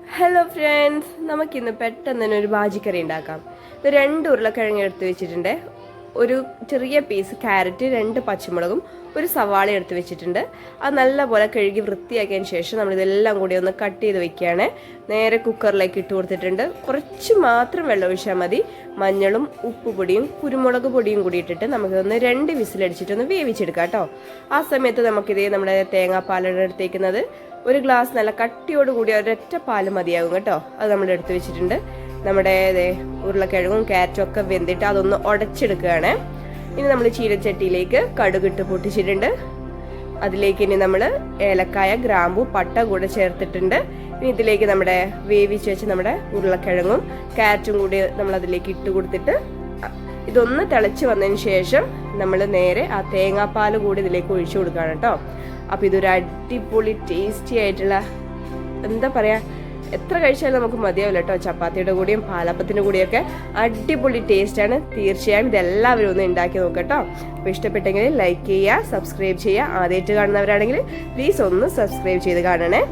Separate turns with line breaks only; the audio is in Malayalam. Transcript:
ഹലോ ഫ്രണ്ട്സ് നമുക്കിന്ന് പെട്ടെന്ന് തന്നെ ഒരു ബാജിക്കറി ഉണ്ടാക്കാം. രണ്ട് ഉരുളക്കിഴങ്ങ് എടുത്ത് വെച്ചിട്ടുണ്ട്. ഒരു ചെറിയ പീസ് ക്യാരറ്റ് രണ്ട് പച്ചമുളകും ഒരു സവാള എടുത്ത് വെച്ചിട്ടുണ്ട്. അത് നല്ലപോലെ കഴുകി വൃത്തിയാക്കിയതിന് ശേഷം നമ്മൾ ഇതെല്ലാം കൂടി ഒന്ന് കട്ട് ചെയ്ത് വെക്കുകയാണ്. നേരെ കുക്കറിലേക്ക് ഇട്ട് കൊടുത്തിട്ടുണ്ട്. കുറച്ച് മാത്രം വെള്ളം ഒഴിച്ചാൽ മതി. മഞ്ഞളും ഉപ്പുപൊടിയും കുരുമുളക് പൊടിയും കൂടി ഇട്ടിട്ട് നമുക്കൊന്ന് രണ്ട് വിസിലടിച്ചിട്ടൊന്ന് വേവിച്ചെടുക്കാം കേട്ടോ. ആ സമയത്ത് നമുക്കിതേ നമ്മുടെ തേങ്ങാപ്പാലാണ് എടുത്തേക്കുന്നത്. ഒരു ഗ്ലാസ് നല്ല കട്ടിയോട് കൂടിയ ഒരൊറ്റ പാൽ മതിയാകും കേട്ടോ. അത് നമ്മൾ എടുത്തു വെച്ചിട്ടുണ്ട്. നമ്മുടെ ഉരുളക്കിഴങ്ങും ക്യാരറ്റും ഒക്കെ വെന്തിട്ട് അതൊന്ന് ഉടച്ചെടുക്കുകയാണ് ഇനി നമ്മൾ ചീരച്ചട്ടിയിലേക്ക് കടുകിട്ട് പൊട്ടിച്ചിട്ടുണ്ട്. അതിലേക്ക് ഇനി നമ്മൾ ഏലക്കായ ഗ്രാമ്പു പട്ട കൂടെ ചേർത്തിട്ടുണ്ട്. ഇനി ഇതിലേക്ക് നമ്മുടെ വേവിച്ച് വെച്ച് നമ്മുടെ ഉരുളക്കിഴങ്ങും ക്യാരറ്റും കൂടി നമ്മൾ അതിലേക്ക് ഇട്ട് കൊടുത്തിട്ട് ഇതൊന്ന് തിളച്ച് വന്നതിന് ശേഷം നമ്മൾ നേരെ ആ തേങ്ങാപ്പാൽ കൂടി ഇതിലേക്ക് ഒഴിച്ചു കൊടുക്കുകയാണ് കേട്ടോ. അപ്പോൾ ഇതൊരു അടിപൊളി ടേസ്റ്റി ആയിട്ടുള്ള എന്താ പറയുക എത്ര കഴിച്ചാലും നമുക്ക് മതിയാവില്ല കേട്ടോ ചപ്പാത്തിയുടെ കൂടിയും പാലപ്പത്തിന്റെ കൂടിയൊക്കെ അടിപൊളി ടേസ്റ്റാണ് തീർച്ചയായും ഇതെല്ലാവരും ഒന്ന് ഉണ്ടാക്കി നോക്കട്ടോ അപ്പോൾ ഇഷ്ടപ്പെട്ടെങ്കിൽ ലൈക്ക് ചെയ്യുക സബ്സ്ക്രൈബ് ചെയ്യുക. ആദ്യമായിട്ട് കാണുന്നവരാണെങ്കിൽ പ്ലീസ് ഒന്ന് സബ്സ്ക്രൈബ് ചെയ്ത് കാണണേ.